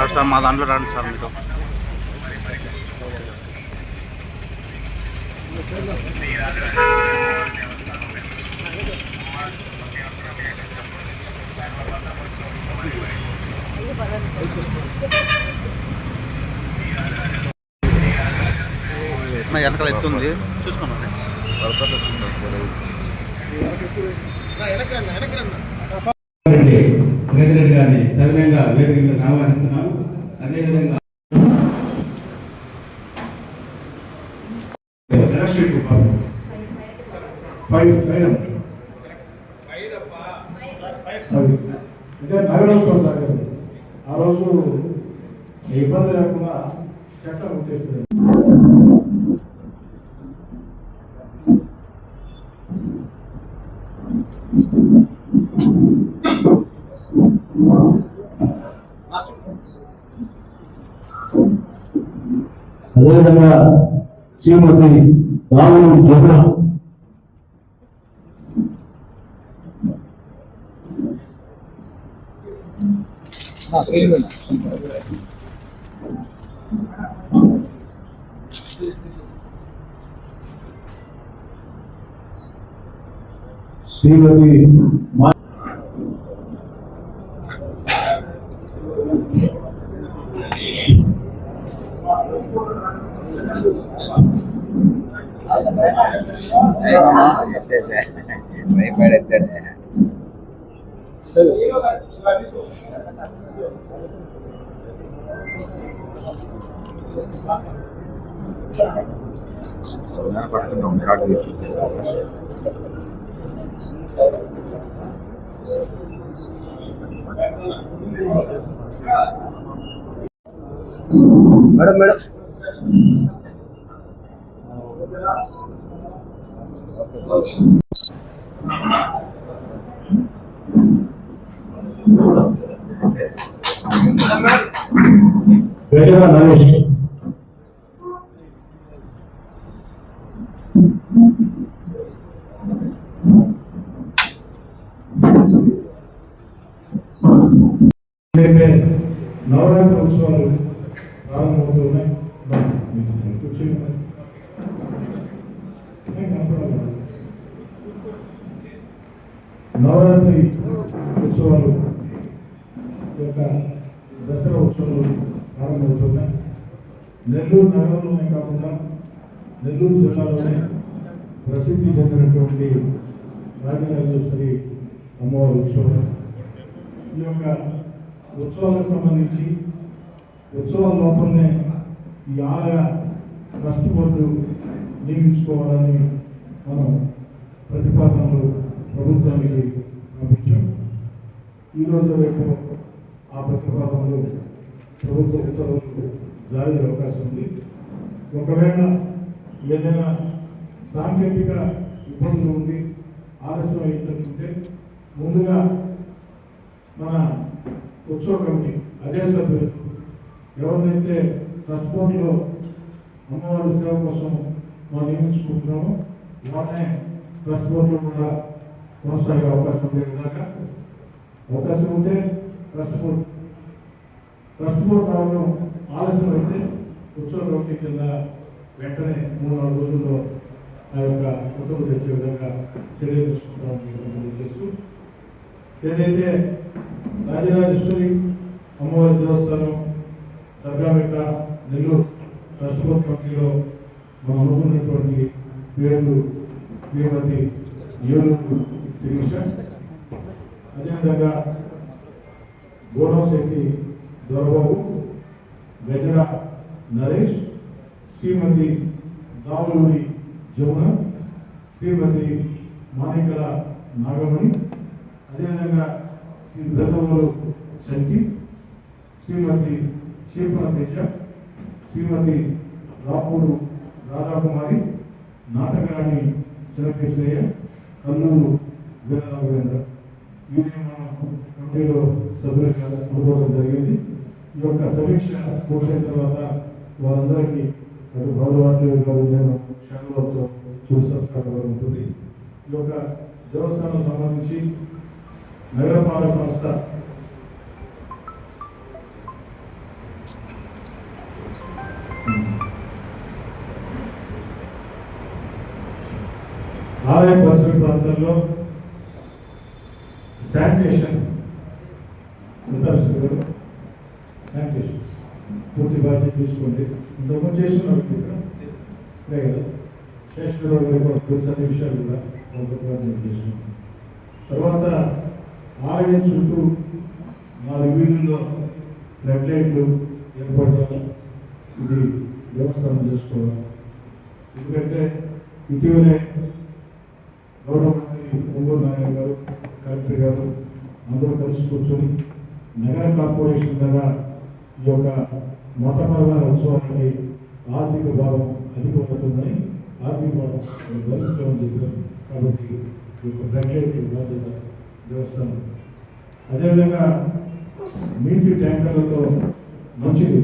Sir sir మా దాంట్లో రండి సార్ మీరు. నా వెనకాల ఎత్తుంది చూసుకోండి రెడ్డి రెడ్డి గారిని సవినయంగా వేదిక మీద ఆహ్వానిస్తున్నాను అదేవిధంగా ఆ రోజు ఇబ్బంది లేకుండా చట్టం ఉద్దేశించింది అదేవిధంగా శ్రీమతి రాములు జమున శ్రీమతి మా భయపడతాడు పడుతున్నాం షార్ట్ తీసుకుంటాం మేడం మేడం వేదిక నరేష్ అయితే నవరాత్రి ఉత్సవాలు ప్రారంభమవుతున్నాయి కూర్చోండి. నవరాత్రి ఉత్సవాలు యొక్క దసరా ఉత్సవాలు ప్రారంభమవుతున్నాయి నెల్లూరు నగరంలోనే కాకుండా నెల్లూరు జిల్లాలోనే ప్రసిద్ధి చెందినటువంటి రాజరాజేశ్వరి అమ్మవారి ఉత్సవం ఈ యొక్క ఉత్సవాలకు సంబంధించి ఉత్సవం లోపలనే ఈ ఆలయ ట్రస్ట్ బోర్డు నియమించుకోవాలని మనం ప్రతిపాదనలు ప్రభుత్వానికి పంపించాం. ఈరోజు రేపు ఆ ప్రతిపాదనలు ప్రభుత్వ ఉత్తర్వులు జారీ అయ్యే అవకాశం ఉంది. ఒకవేళ ఏదైనా సాంకేతిక ఇబ్బందులు ఉండి ఆలస్యం అయిందంటే ముందుగా మన ఉత్సవ కమిటీ అదే సభ్యులు ఎవరినైతే ట్రస్ట్ బోర్డులో అమ్మవారి సేవ కోసం మనం నియమించుకుంటున్నామో వాళ్ళనే ట్రస్ట్ బోర్డులో కూడా కొనసాగే అవకాశం లేదు దాకా అవకాశం ఉంటే ట్రస్ట్ బోర్డు ట్రస్ట్ బోర్డు రావడం ఆలస్యం అయితే ఉత్సవ కమిటీ కింద వెంటనే మూడు నాలుగు రోజుల్లో ఆ యొక్క ఉత్తర్వులు తెచ్చే విధంగా చర్యలు తీసుకుంటామని చేస్తూ ఏదైతే రాజరాజేశ్వరి అమ్మవారి దేవస్థానం దర్గాబెట్ట నెల్లూరు ట్రస్ట్ బోర్డ్ కమిటీలో మనం అనుకున్నటువంటి పేర్లు శ్రీమతి ఏలూరు శిరీష అదేవిధంగా గోడవశెట్టి దొరబాబు గజర నరేష్ శ్రీమతి దావులూరి జమున శ్రీమతి మాణికల నాగమణి అదేవిధంగా Shri Brahmamulu Shanki Shrimati chief of bishop Shrimati Rapuru Radhakumari నాటకాన్ని చిరకృష్ణయ్య కల్లూరు వీరరాఘవేంద్ర. వీరిని మన కమిటీలో సభ్యులుగా అనుకోవడం జరిగింది. ఈ యొక్క సమీక్ష పూర్తయిన తర్వాత వారందరికీ అటు గౌరవాన్ని గారు నేను క్షణంలో చూసే ఉంటుంది ఈ యొక్క దేవస్థానం సంబంధించి నగరపాలక సంస్థ ఆలయ పరిసర ప్రాంతాల్లో శానిటేషన్ ఉంటారు శానిటేషన్ పూర్తి బాధ్యత తీసుకోండి. ఇంతకుముందు చేస్తున్నారు ఇక్కడ ఇదే కదా. అన్ని విషయాలు కూడా ఒక తర్వాత ఆలయం చుట్టూ నాలుగు వీధుల్లో రెడ్ లైట్లు ఏర్పడటం ఇది వ్యవస్థను చేసుకోవడం ఎందుకంటే ఇటీవలే కలిసి కూర్చొని నగర కార్పొరేషన్ ద్వారా ఈ యొక్క మతపరమైన ఉత్సవానికి ఆర్థిక భావం అధికమవుతుందని ఆర్థిక భావం భరిస్తామని చెప్పారు కాబట్టి ఈ యొక్క బ్రాకెట్ బాధ్యత దేవస్థానం. అదేవిధంగా నీటి ట్యాంకర్లతో మంచిది.